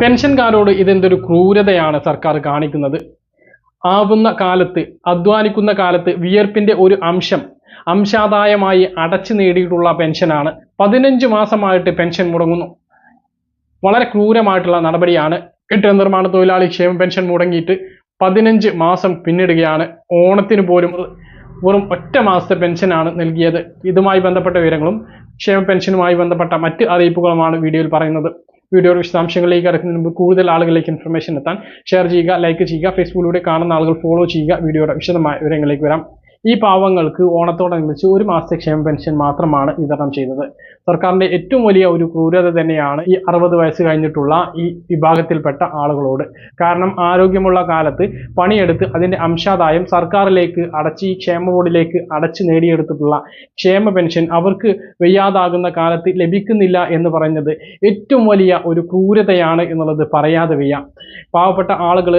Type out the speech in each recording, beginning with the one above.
പെൻഷൻകാരോട് ഇതെന്തൊരു ക്രൂരതയാണ് സർക്കാർ കാണിക്കുന്നത്? ആവുന്ന കാലത്ത് അധ്വാനിക്കുന്ന കാലത്ത് വിയർപ്പിന്റെ ഒരു അംശം അംശാദായമായി അടച്ചു നേടിയിട്ടുള്ള പെൻഷനാണ്. പതിനഞ്ച് മാസമായിട്ട് പെൻഷൻ മുടങ്ങുന്നു. വളരെ ക്രൂരമായിട്ടുള്ള നടപടിയാണ്. കെട്ടിട നിർമ്മാണ തൊഴിലാളി ക്ഷേമ പെൻഷൻ മുടങ്ങിയിട്ട് പതിനഞ്ച് മാസം പിന്നിടുകയാണ്. ഓണത്തിന് പോലും വെറും ഒറ്റ മാസത്തെ പെൻഷനാണ് നൽകിയത്. ഇതുമായി ബന്ധപ്പെട്ട വിവരങ്ങളും ക്ഷേമ പെൻഷനുമായി ബന്ധപ്പെട്ട മറ്റ് അറിയിപ്പുകളുമാണ് വീഡിയോയിൽ പറയുന്നത്. വീഡിയോയുടെ വിശദാംശങ്ങളിലേക്ക് കിടക്കുന്നതിന് മുമ്പ് കൂടുതൽ ആളുകളിലേക്ക് ഇൻഫർമേഷൻ എത്താൻ ഷെയർ ചെയ്യുക ലൈക്ക് ചെയ്യുക ഫേസ്ബുക്കിലൂടെ കാണുന്ന ആളുകൾ ഫോളോ ചെയ്യുക വീഡിയോയുടെ വിശദമായ വിവരങ്ങളിലേക്ക് വരാം. ഈ പാവങ്ങൾക്ക് ഓണത്തോടനുബന്ധിച്ച് ഒരു മാസത്തെ ക്ഷേമ പെൻഷൻ മാത്രമാണ് വിതരണം ചെയ്തത്. സർക്കാരിന്റെ ഏറ്റവും വലിയ ഒരു ക്രൂരത തന്നെയാണ് ഈ അറുപത് വയസ്സ് കഴിഞ്ഞിട്ടുള്ള ഈ വിഭാഗത്തിൽപ്പെട്ട ആളുകളോട്. കാരണം ആരോഗ്യമുള്ള കാലത്ത് പണിയെടുത്ത് അതിന്റെ അംശാദായം സർക്കാരിലേക്ക് അടച്ച് ഈ ക്ഷേമ ബോർഡിലേക്ക് അടച്ച് നേടിയെടുത്തിട്ടുള്ള ക്ഷേമ പെൻഷൻ അവർക്ക് വയ്യാതാകുന്ന കാലത്ത് ലഭിക്കുന്നില്ല എന്ന് പറയുന്നത് ഏറ്റവും വലിയ ഒരു ക്രൂരതയാണ് എന്നുള്ളത് പറയാതെ വയ്യ. പാവപ്പെട്ട ആളുകൾ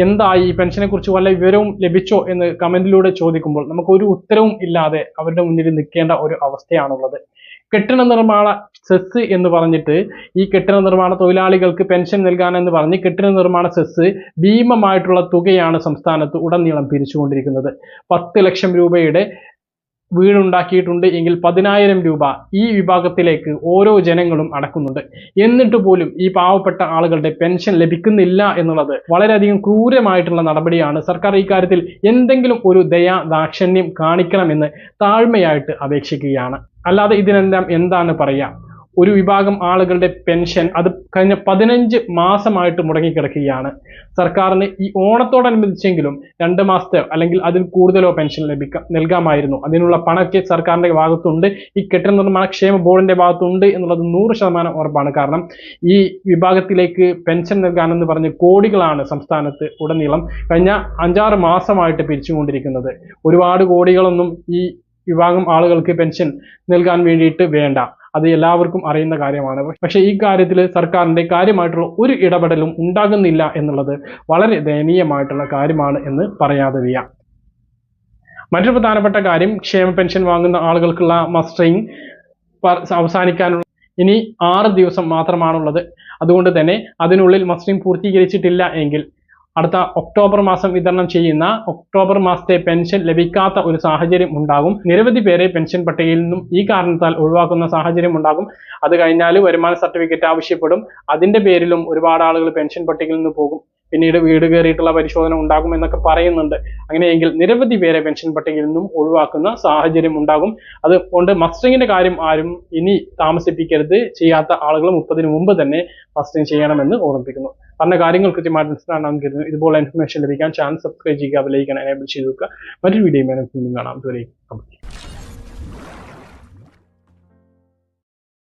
എന്തായി ഈ പെൻഷനെ കുറിച്ച് വല്ല വിവരവും ലഭിച്ചോ എന്ന് കമന്റിലൂടെ ചോദിക്കുമ്പോൾ നമുക്ക് ഒരു ഉത്തരവും ഇല്ലാതെ അവരുടെ മുന്നിൽ നിൽക്കേണ്ട ഒരു അവസ്ഥയാണുള്ളത്. കെട്ടിട നിർമ്മാണ സെസ് എന്ന് പറഞ്ഞിട്ട് ഈ കെട്ടിട നിർമ്മാണ തൊഴിലാളികൾക്ക് പെൻഷൻ നൽകാനെന്ന് പറഞ്ഞ് കെട്ടിട നിർമ്മാണ സെസ് ഭീമമായിട്ടുള്ള തുകയാണ് സംസ്ഥാനത്ത് ഉടനീളം പിരിച്ചുകൊണ്ടിരിക്കുന്നത്. പത്ത് ലക്ഷം രൂപയുടെ വീടുണ്ടാക്കിയിട്ടുണ്ട് എങ്കിൽ പതിനായിരം രൂപ ഈ വിഭാഗത്തിലേക്ക് ഓരോ ജനങ്ങളും അടക്കുന്നുണ്ട്. എന്നിട്ട് പോലും ഈ പാവപ്പെട്ട ആളുകളുടെ പെൻഷൻ ലഭിക്കുന്നില്ല എന്നുള്ളത് വളരെയധികം ക്രൂരമായിട്ടുള്ള നടപടിയാണ്. സർക്കാർ ഇക്കാര്യത്തിൽ എന്തെങ്കിലും ഒരു ദയാ ദാക്ഷണ്യം കാണിക്കണമെന്ന് താഴ്മയായിട്ട് അപേക്ഷിക്കുകയാണ്. അല്ലാതെ ഇതിനെല്ലാം എന്താണ് പറയുക ഒരു വിഭാഗം ആളുകളുടെ പെൻഷൻ അത് കഴിഞ്ഞ പതിനഞ്ച് മാസമായിട്ട് മുടങ്ങിക്കിടക്കുകയാണ്. സർക്കാരിന് ഈ ഓണത്തോടനുബന്ധിച്ചെങ്കിലും രണ്ട് മാസത്തെ അല്ലെങ്കിൽ അതിൽ കൂടുതലോ പെൻഷൻ ലഭിക്കാം നൽകാമായിരുന്നു. അതിനുള്ള പണമൊക്കെ സർക്കാരിന്റെ ഭാഗത്തുണ്ട്. ഈ കെട്ടിട നിർമ്മാണ ക്ഷേമ ബോർഡിന്റെ ഭാഗത്തുണ്ട് എന്നുള്ളത് നൂറ് ശതമാനം ഉറപ്പാണ്. കാരണം ഈ വിഭാഗത്തിലേക്ക് പെൻഷൻ നൽകാനെന്ന് പറഞ്ഞ് കോടികളാണ് സംസ്ഥാനത്ത് ഉടനീളം കഴിഞ്ഞ അഞ്ചാറ് മാസമായിട്ട് പിരിച്ചുകൊണ്ടിരിക്കുന്നത്. ഒരുപാട് കോടികളൊന്നും ഈ വിഭാഗം ആളുകൾക്ക് പെൻഷൻ നൽകാൻ വേണ്ടിയിട്ട് വേണ്ട. അത് എല്ലാവർക്കും അറിയുന്ന കാര്യമാണ്. പക്ഷെ ഈ കാര്യത്തിൽ സർക്കാരിന്റെ കാര്യമായിട്ടുള്ള ഒരു ഇടപെടലും ഉണ്ടാകുന്നില്ല എന്നുള്ളത് വളരെ ദയനീയമായിട്ടുള്ള കാര്യമാണ് എന്ന് പറയാതെ വയ്യ മറ്റൊരു പ്രധാനപ്പെട്ട കാര്യം ക്ഷേമ പെൻഷൻ വാങ്ങുന്ന ആളുകൾക്കുള്ള മസ്റ്ററിങ് അവസാനിക്കാനുള്ള ഇനി ആറ് ദിവസം മാത്രമാണുള്ളത്. അതുകൊണ്ട് തന്നെ അതിനുള്ളിൽ മസ്റ്ററിങ് പൂർത്തീകരിച്ചിട്ടില്ല എങ്കിൽ അടുത്ത ഒക്ടോബർ മാസം വിതരണം ചെയ്യുന്ന ഒക്ടോബർ മാസത്തെ പെൻഷൻ ലഭിക്കാത്ത ഒരു സാഹചര്യം ഉണ്ടാകും. നിരവധി പേരെ പെൻഷൻ പട്ടികയിൽ നിന്നും ഈ കാരണത്താൽ ഒഴിവാക്കുന്ന സാഹചര്യം ഉണ്ടാകും. അത് കഴിഞ്ഞാൽ വരുമാന സർട്ടിഫിക്കറ്റ് ആവശ്യപ്പെടും. അതിന്റെ പേരിലും ഒരുപാട് ആളുകൾ പെൻഷൻ പട്ടികയിൽ നിന്ന് പോകും. പിന്നീട് വീട് കയറിയിട്ടുള്ള പരിശോധന ഉണ്ടാകും എന്നൊക്കെ പറയുന്നുണ്ട്. അങ്ങനെയെങ്കിൽ നിരവധി പേരെ പെൻഷൻ പട്ടികയിൽ നിന്നും ഒഴിവാക്കുന്ന സാഹചര്യം ഉണ്ടാകും. അതുകൊണ്ട് മസ്റ്ററിങ്ങിന്റെ കാര്യം ആരും ഇനി താമസിപ്പിക്കരുത്. ചെയ്യാത്ത ആളുകൾ മുപ്പതിന് മുമ്പ് തന്നെ മസ്റ്ററിങ് ചെയ്യണമെന്ന് ഓർമ്മിപ്പിക്കുന്നു. പറഞ്ഞ കാര്യങ്ങൾ കൃത്യമായിട്ട് മനസ്സിലാണെന്ന് കരുതുന്നു. ഇതുപോലെ ഇൻഫർമേഷൻ ലഭിക്കാൻ ചാനൽ സബ്സ്ക്രൈബ് ചെയ്യുക ബെലൈക്കൺ എനേബിൾ ചെയ്ത് വെക്കുക. മറ്റൊരു വീഡിയോ കാണാം. ഇതുവരെ